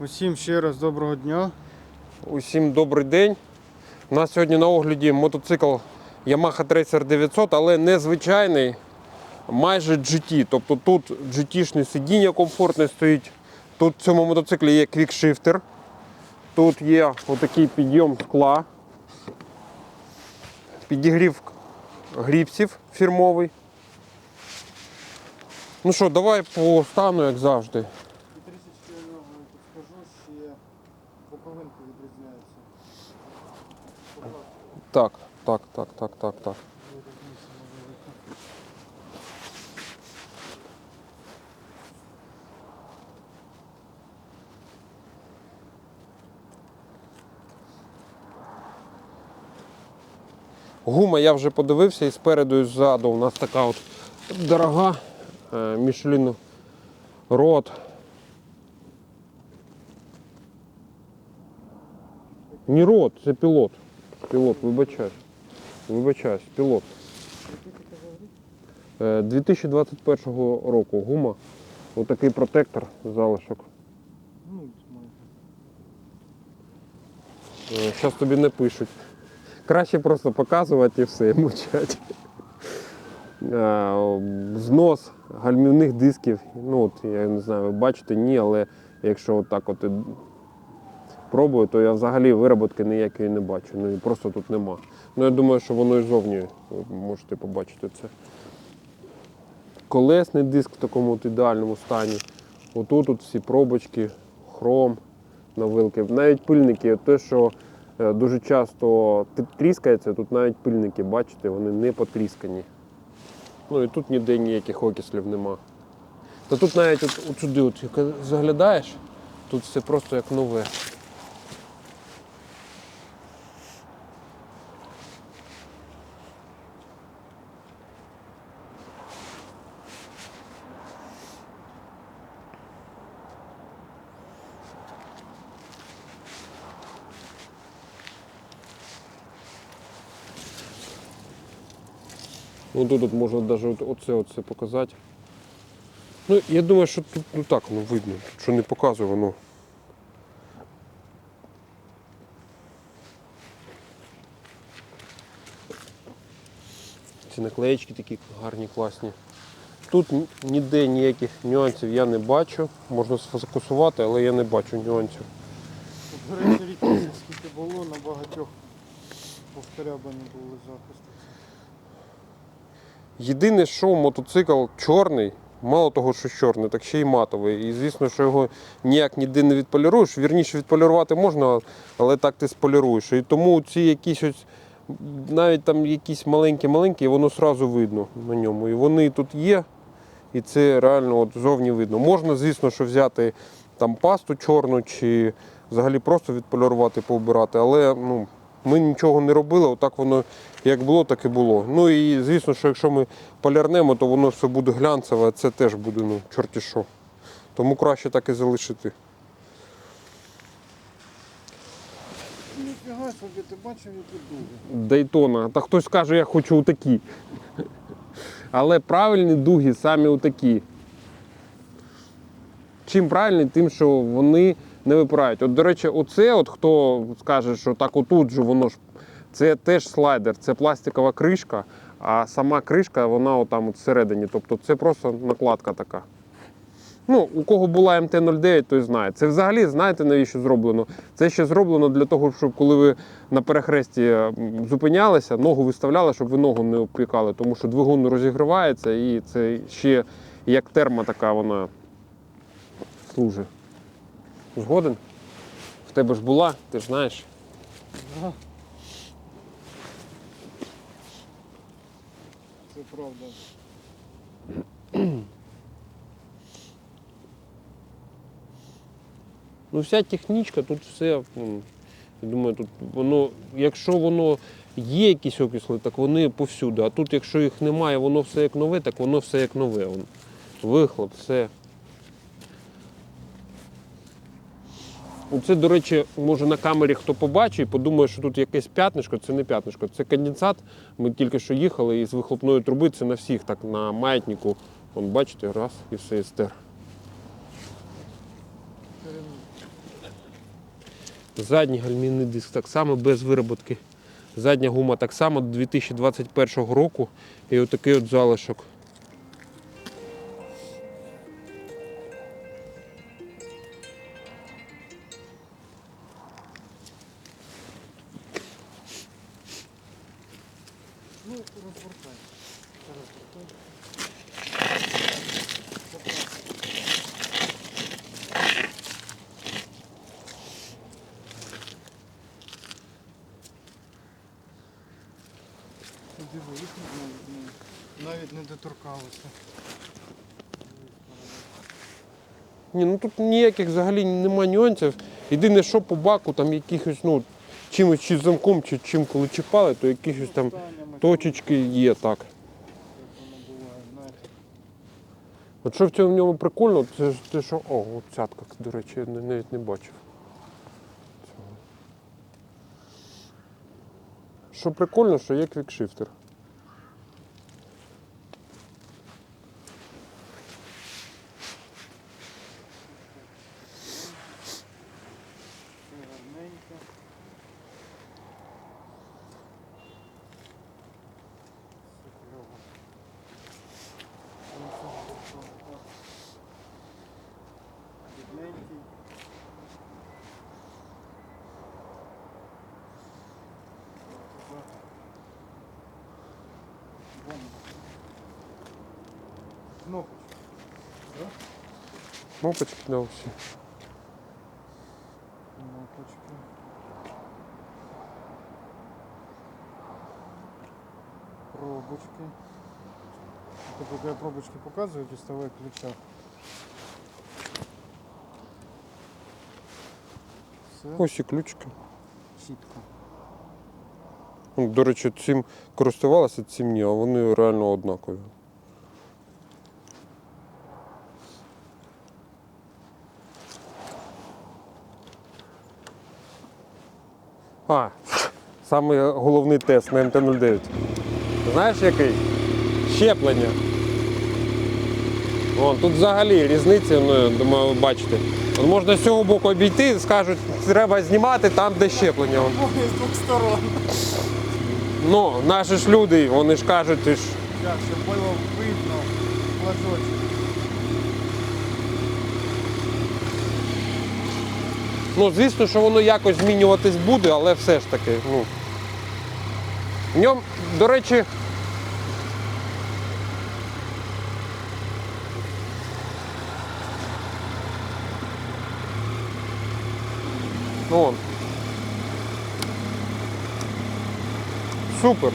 Усім ще раз доброго дня. Усім добрий день. У нас сьогодні на огляді мотоцикл Yamaha Tracer 900, але не звичайний, майже GT. Тобто тут GT-шне сидіння комфортне стоїть. Тут в цьому мотоциклі є квікшифтер. Тут є отакий підйом скла, підігрів гріпсів фірмовий. Ну що, давай по стану, як завжди. І трішечки я вам підскажу, ще боковинки відрізняються. Так, так, так, так, так, так. Гума я вже подивився і спереду, і ззаду у нас така от дорога е, Рот. Не рот, це пілот. Пілот, вибачаюсь. Вибачаюсь, пілот. Е, 2021 року гума. Отакий протектор залишок. Зараз тобі не пишуть. Краще просто показувати і все, і мовчать. Е, Знос гальмівних дисків. Ну, от, я не знаю, ви бачите, ні, але якщо отак от пробую, то я взагалі вироботки ніякої не бачу. Ну і просто тут нема. Ну я думаю, що воно і зовні ви можете побачити це. Колесний диск в такому от ідеальному стані. Отут от всі пробочки, хром на вилки. Навіть пильники, те, що е, дуже часто тріскається, тут навіть пильники, бачите, вони не потріскані. Ну і тут ніде ніяких окислів нема. Та тут навіть от, от сюди, от, заглядаєш, тут все просто як нове. Ну тут, тут можна навіть оце, оце показати. Ну, я думаю, що тут ну так воно видно. Що не показує, воно. Ці наклеєчки такі гарні, класні. Тут ніде ніяких нюансів я не бачу. Можна сфокусувати, але я не бачу нюансів. От, до речі, скільки було, на багатьох повторябані були захисти. Єдине, що мотоцикл чорний, мало того, що чорний, так ще й матовий. І звісно, що його ніяк ніде не відполіруєш. Вірніше відполірувати можна, але так ти споліруєш. І тому ці якісь ось, навіть там якісь маленькі-маленькі, воно одразу видно на ньому. І вони тут є, і це реально от зовні видно. Можна, звісно, що взяти там пасту чорну чи взагалі просто відполірувати, поубирати, але ну, ми нічого не робили, отак воно як було, так і було. Ну і звісно, що якщо ми полярнемо, то воно все буде глянцеве, а це теж буде ну, чорті що. Тому краще так і залишити. Ніфіга собі, ти бачив, які дуги. Дейтона. Та хтось каже, я хочу отакі. Але правильні дуги самі отакі. Чим правильні, тим, що вони не випирають. От, до речі, оце, от хто скаже, що так отут же воно ж. Це теж слайдер, це пластикова кришка, а сама кришка, вона отам от всередині. Тобто це просто накладка така. Ну, у кого була МТ-09, той знає. Це взагалі знаєте навіщо зроблено? Це ще зроблено для того, щоб коли ви на перехресті зупинялися, ногу виставляли, щоб ви ногу не опікали, тому що двигун розігрівається і це ще як терма така вона служить. Згоден? В тебе ж була, ти ж знаєш. Да. Це правда. Ну, вся технічка, тут все. м, Я думаю, тут воно, якщо воно є якісь окисли, так вони повсюди. А тут, якщо їх немає, воно все як нове, так воно все як нове. Вихлоп, все. Оце, до речі, може на камері хто побачить і подумає, що тут якесь п'ятнишко, це не п'ятнишко, це конденсат. Ми тільки що їхали із вихлопної труби, це на всіх, так на маятнику. Вон, бачите, раз і все і стер. Керівник Задній гальмівний диск так само без вироботки. Задня гума так само 2021 року. І отакий от залишок. Доторкалося. Ні, ну тут ніяких взагалі немає нюансів. Єдине, що по баку, там якихось, ну, чимось чи замком, чи чим коли чіпали, то якихось там точечки є так. От що в цьому в ньому прикольно, це те, що. О, цятка, до речі, я навіть не бачив. Що прикольно, що є квікшифтер. Все гарненько. Все кльово. Ну, все хорошо. Так. Бідненький. Туди. Бомба. Кнопочка. Да? Кнопочки да. Кнопочка. Пробочки. Это пока я пробочки показываю, доставай ключа. Все, Ось і ключики. Ну, До речі, цим користувалася, цим ні, а вони реально однакові. А, самий головний тест на МТ-09. Знаєш який? Щеплення. Вон, тут взагалі різниці, ну, думаю, ви бачите. От можна з цього боку обійти, скажуть, треба знімати там, де щеплення. Вон. З двох сторон. Ну, наші ж люди, вони ж кажуть, ти ж Так, щоб було видно флажочок. Ну, звісно, що воно якось змінюватись буде, але все ж таки, ну. В ньому, до речі. Ну. Супер.